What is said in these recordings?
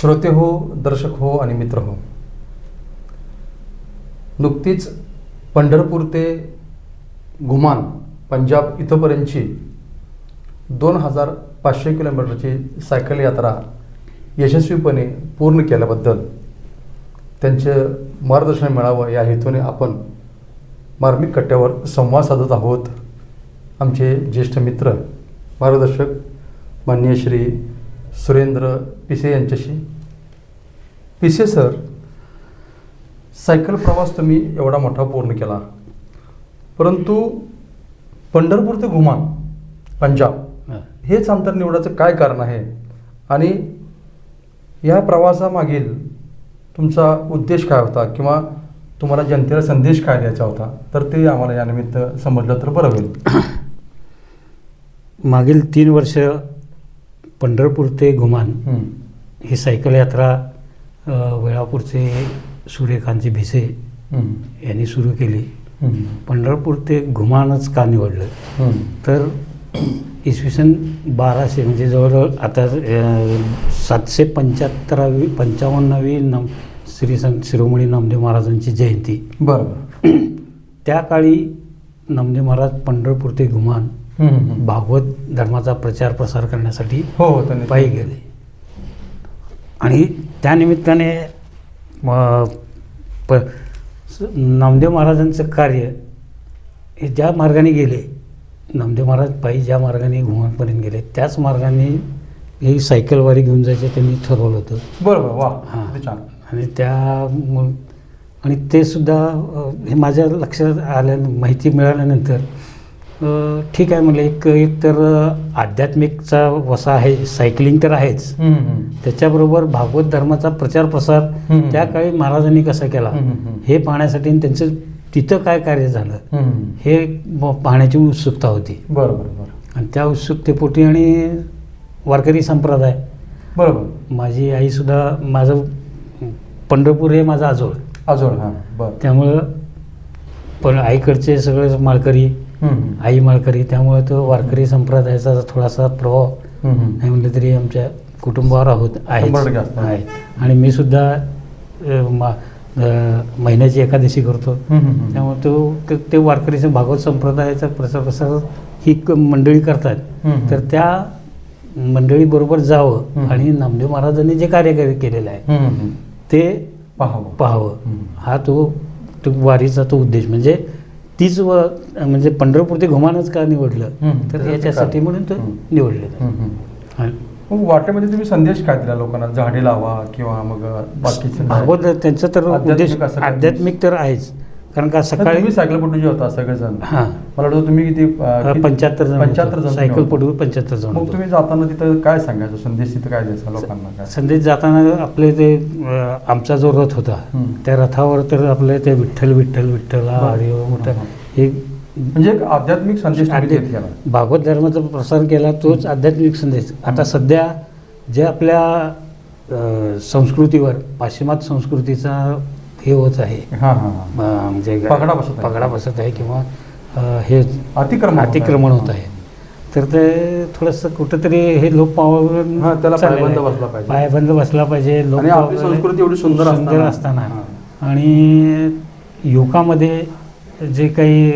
श्रोते हो दर्शक हो आणि मित्र हो. नुकतीच पंढरपूर ते घुमान पंजाब इथंपर्यंतची दोन हजार पाचशे किलोमीटरची सायकल यात्रा यशस्वीपणे पूर्ण केल्याबद्दल त्यांचं मार्गदर्शन मिळावं या हेतूने आपण मार्मिक कट्ट्यावर संवाद साधत आहोत. आमचे ज्येष्ठ मित्र मार्गदर्शक माननीय श्री सुरेंद्र पिसे यांच्याशी. पिसे सर सायकल प्रवास तुम्ही एवढा मोठा पूर्ण केला. परंतु पंढरपूर ते घुमान पंजाब हेच अंतर निवडायचं काय कारण आहे? आणि या प्रवासामागील तुमचा उद्देश काय होता? किंवा तुम्हाला जनतेला संदेश काय द्यायचा होता? तर ते आम्हाला यानिमित्त समजलं तर बरं होईल. मागील तीन वर्ष पंढरपूर ते घुमान हं. सायकल यात्रा वेळापूरचे सूर्यकांतजी भिसे. यांनी सुरू केली. पंढरपूर ते घुमानच का निवडलं. तर इसवी सन बाराशे म्हणजे जवळजवळ आता सातशे पंच्याहत्तरावी पंचावन्नावी नम श्री संत शिरोमणी नामदेव महाराजांची जयंती बरं बरं त्या काळी नामदेव महाराज पंढरपूर ते घुमान. भागवत धर्माचा प्रचार प्रसार करण्यासाठी हो हो पायी गेले. आणि त्यानिमित्ताने प नामदेव महाराजांचं कार्य हे ज्या मार्गाने गेले नामदेव महाराज पायी ज्या मार्गाने घुमानपर्यंत गेले त्याच मार्गाने ही सायकलवारी घेऊन जायचं त्यांनी ठरवलं होतं. बरं बरं वा हां. आणि त्या आणि ते सुद्धा हे माझ्या लक्षात आल्या माहिती मिळाल्यानंतर ठीक आहे म्हणलं एक एक तर आध्यात्मिकचा वसा आहे सायकलिंग तर आहेच. त्याच्याबरोबर भागवत धर्माचा प्रचार प्रसार. त्या काळी महाराजांनी कसा केला. हे पाहण्यासाठी आणि त्यांचं तिथं काय कार्य झालं हं. पाहण्याची उत्सुकता होती बरं बरं बरं आणि त्या उत्सुकतेपोटी आणि वारकरी संप्रदाय बरोबर माझी आईसुद्धा माझं पंढरपूर हे माझं आजोळ हां बरं त्यामुळं पण आईकडचे सगळे माळकरी. आई माळकरी त्यामुळे तो वारकरी संप्रदायाचा थोडासा प्रभाव. नाही म्हटलं तरी आमच्या कुटुंबावर आहोत आहे आणि मी सुद्धा महिन्याची एकादशी करतो. त्यामुळे तो ते- वारकरी भागवत संप्रदायाचा प्रसार प्रसार ही मंडळी करतात. तर त्या मंडळीबरोबर जावं. आणि नामदेव महाराजांनी जे कार्य केलेलं आहे. ते पाहावं पाहावं हं. तो तो वारीचा तो उद्देश म्हणजे तीच व म्हणजे पंढरपूर ते घुमानच का निवडलं. तर याच्यासाठी. म्हणून तो. निवडलेलं आहे. आणि मग वाटेमध्ये तुम्ही संदेश काय दिला लोकांना झाडे लावा किंवा मग बाकीचे काय? भागवत त्यांचं तर आध्यात्मिक उद्देश? आध्यात्मिक तर आहेच कारण का सकाळी सायकलपटू जे होता सगळेजण. हां. मला वाटतं तुम्ही किती पंच्याहत्तर जण पंच्याहत्तर जण सायकल पडू पंच्याहत्तर जण. मग. तुम्ही जाताना तिथं काय सांगायचं? संदेश तिथं काय द्यायचा लोकांना संदेश जाताना आपले ते आमचा जो रथ होता. त्या रथावर तर आपले ते विठ्ठल विठ्ठल विठ्ठला हं. म्हणजे एक आध्यात्मिक संदेश भागवत धर्माचा प्रसार केला तोच आध्यात्मिक संदेश. आता सध्या जे आपल्या संस्कृतीवर पाश्चिमात्य संस्कृतीचा हे होत आहे हां हां म्हणजे पगडा बसत आहे. पगडा बसत आहे किंवा हे अतिक्रमण. अतिक्रमण होत आहे तर ते थोडंसं कुठंतरी हे लोक हां, त्याला पायबंद. बसला पाहिजे. पायबंद बसला पाहिजे लोक आपली संस्कृती एवढी सुंदर असताना. असताना. आणि युवकामध्ये जे काही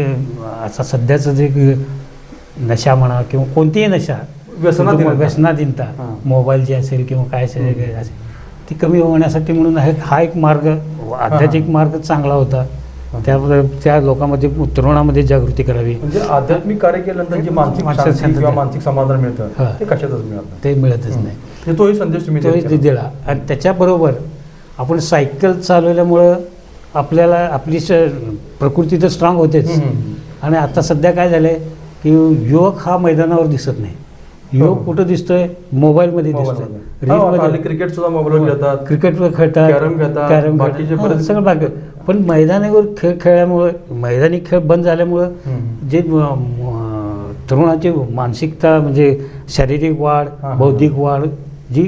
असा सध्याचं जे नशा म्हणा किंवा कोणतीही नशा व्यसनाधीनता. व्यसनाधीनता हां. मोबाईलची असेल किंवा काय असेल काय असेल ती कमी होण्यासाठी म्हणून हा एक- हा एक मार्ग आध्यात्मिक मार्ग चांगला होता. त्या त्या लोकांमध्ये तरुणामध्ये जागृती करावी म्हणजे आध्यात्मिक कार्य केल्यानंतर जे मानसिक मानसिक. किंवा समाधान मिळतं. ते कशातच मिळत नाही ते मिळतच नाही तोही संदेश तुम्ही. दिला आणि त्याच्याबरोबर आपण सायकल चालवल्यामुळं आपल्याला आपली प्रकृती तर स्ट्रॉंग होतेच. आणि आता सध्या काय झालंय की युवक हा मैदानावर दिसत नाही युवक हो. कुठं दिसतोय मोबाईलमध्ये. दिसतोय हो, क्रिकेट सुद्धा मोबाईलवर खेळतात क्रिकेटवर खेळतात कॅरम खेळतात, कॅरम बाकीचे खेळतात. हां, सगळं बाकी पण मैदानावर खेळ खेळल्यामुळं मैदानी खेळ बंद झाल्यामुळं. जे तरुणाची मानसिकता म्हणजे शारीरिक वाढ हां, हां. बौद्धिक वाढ जी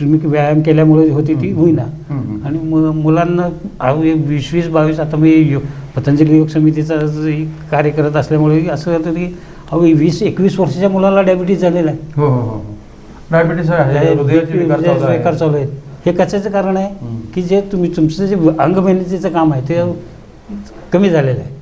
तुम्ही व्यायाम केल्यामुळे होती ती. होईना. आणि मुलांना हे वीस वीस बावीस आता मी पतंजली योग समितीचा कार्य करत असल्यामुळे असं होतं की अहो वीस एकवीस वर्षाच्या मुलाला डायबिटीज झालेला आहे हो हो हो डायबिटीस आहे हृदयाचे विकार चालू आहे. विकार चालू आहेत हे कशाचं कारण आहे हम्म. की जे तुम्ही तुमचं जे अंग मेहनतीचं काम आहे ते कमी झालेलं आहे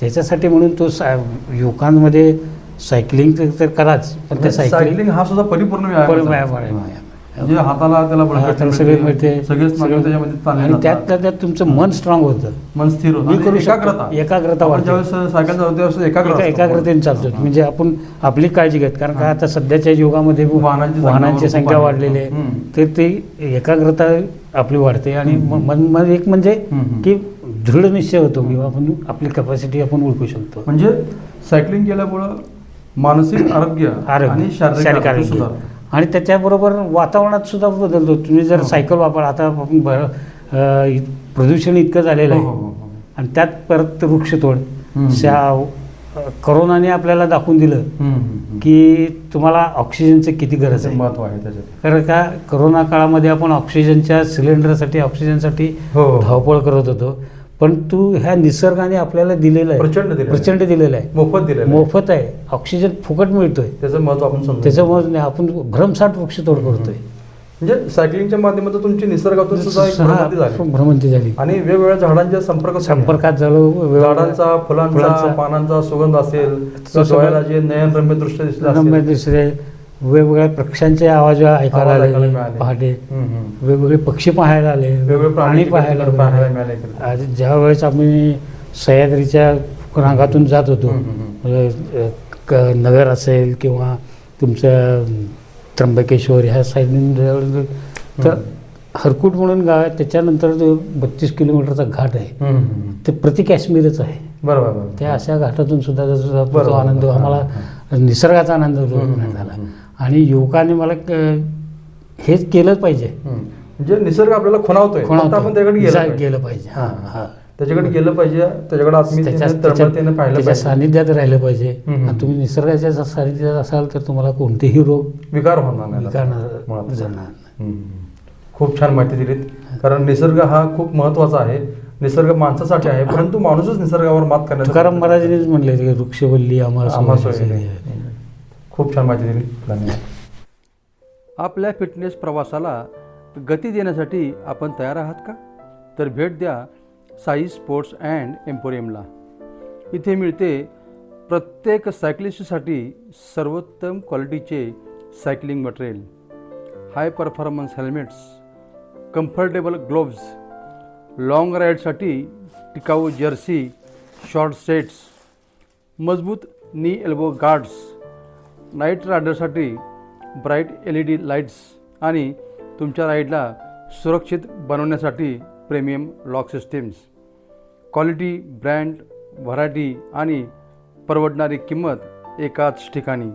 त्याच्यासाठी म्हणून तो सा युवकांमध्ये सायकलिंग तर- तर कराच पण त्या सायकलिंग सायकलिंग हा सुद्धा परिपूर्ण व्यायाम आहे. म्हणजे हाताला त्याला बळकटी सगळे मिळते सगळेच त्याच्यामध्ये जातात. त्यात तुमचं मन स्ट्रॉंग होतं मन स्थिर होतं. एकाग्रता एकाग्रता आपण वाढते. ज्यावेळेस सायकल चालवतो त्यावेळेस एकाग्र एका असतो. एकाग्रतेने चालतो. म्हणजे आपण आपली काळजी घेत कारण का आता सध्याच्या युगामध्ये वाहनांची संख्या. वाढलेली आहे. तर ते एकाग्रता आपली वाढते आणि मन एक म्हणजे. की दृढ निश्चय होतो किंवा आपण आपली कॅपॅसिटी आपण ओळखू शकतो म्हणजे सायकलिंग केल्यामुळं मानसिक आरोग्य आरोग्य आणि शारीरिक आरोग्य. आणि त्याच्याबरोबर वातावरणात सुद्धा बदलतो तुम्ही जर हो. सायकल वापर आता इ- प्रदूषण इतकं झालेलं हो, हो, आहे हो, हो. आणि त्यात परत वृक्षतोड करोनाने आपल्याला दाखवून दिलं. की तुम्हाला ऑक्सिजनचं किती गरज आहे महत्त्व आहे त्याच्यात कारण का करोना काळामध्ये आपण ऑक्सिजनच्या सिलेंडरसाठी ऑक्सिजनसाठी हो, हो. धावपळ करत होतो पण तू ह्या निसर्गाने आपल्याला दिलेलं आहे. प्रचंड. प्रचंड दिलेलं आहे. मोफत दिलेलं आहे. मोफत आहे. ऑक्सिजन फुकट मिळतोय. त्याचं महत्त्व आपण समजू त्याच्यामुळे नाही, आपण भ्रमसाठ वृक्षतोड करतोय. म्हणजे सायकलिंगच्या माध्यमातून तुमची निसर्गातून सुद्धा भ्रमंती झाली. आणि वेगवेगळ्या झाडांच्या संपर्क संपर्कात झालो झाडांचा फुलांचा पानांचा सुगंध असेल जे नयनरम्य दृश्य दिसलं रम्य दुसरे वेगवेगळ्या पक्ष्यांचे आवाज ऐकायला आवाज ऐकायला आले मिळाले. पहाटे हम्म. वेगवेगळे पक्षी पाहायला आले वेगवेगळे प्राणी पाहायला तिकडे पाहायला मिळाले. आज ज्या वेळेस आम्ही सह्याद्रीच्या रांगातून जात होतो हम्म, हम्म, म्हणजे, अ, क- नगर असेल किंवा तुमचं त्र्यंबकेश्वर ह्या साईडने तर हम्म. हरकुट म्हणून गाव आहे त्याच्यानंतर जो बत्तीस किलोमीटरचा घाट आहे हम्म, हम्म, हम्म. ते प्रति काश्मीरच आहे बरोबर बरोबर त्या अशा घाटातून सुद्धा जो- जो बरोबर. जो आनंद आम्हाला निसर्गाचा आनंद हम्म, हम्म, झाला हम्म. आणि युवकांनी मला हेच केलं पाहिजे. म्हणजे निसर्ग आपल्याला खुणावतोय. आपण त्याकडे गेलं पाहिजे. हा हा त्याच्याकडे गेलं पाहिजे त्याच्याकडे पाहिलं सानिध्यात राहिलं पाहिजे. आणि तुम्ही निसर्गाच्या सानिध्यात असाल तर तुम्हाला कोणतेही रोग विकार होणार नाही. जाणार. खूप छान माहिती दिलीत. कारण निसर्ग हा खूप महत्त्वाचा आहे. निसर्ग माणसासाठी आहे परंतु माणूसच निसर्गावर मात करण्याचा तुकाराम करतो. महाराजांनीच म्हणले वृक्षवल्ली आम्हाला आम्हा सोयीची सोयीने. आहे. खूप छान माहिती दिली. धन्यवाद. आपल्या फिटनेस प्रवासाला गती देण्यासाठी आपण तयार आहात का? तर भेट द्या साई स्पोर्ट्स अँड एम्पोरियमला. इथे मिळते प्रत्येक सायकलिस्टसाठी सर्वोत्तम क्वालिटीचे cycling material high performance helmets comfortable gloves long राईडसाठी टिकाऊ जर्सी शॉर्ट सेट्स मजबूत knee elbow guards night रायडरसाठी bright L E D lights आणि तुमच्या राईडला सुरक्षित बनवण्यासाठी premium lock systems. Quality brand variety आणि परवडणारी किंमत एकाच ठिकाणी.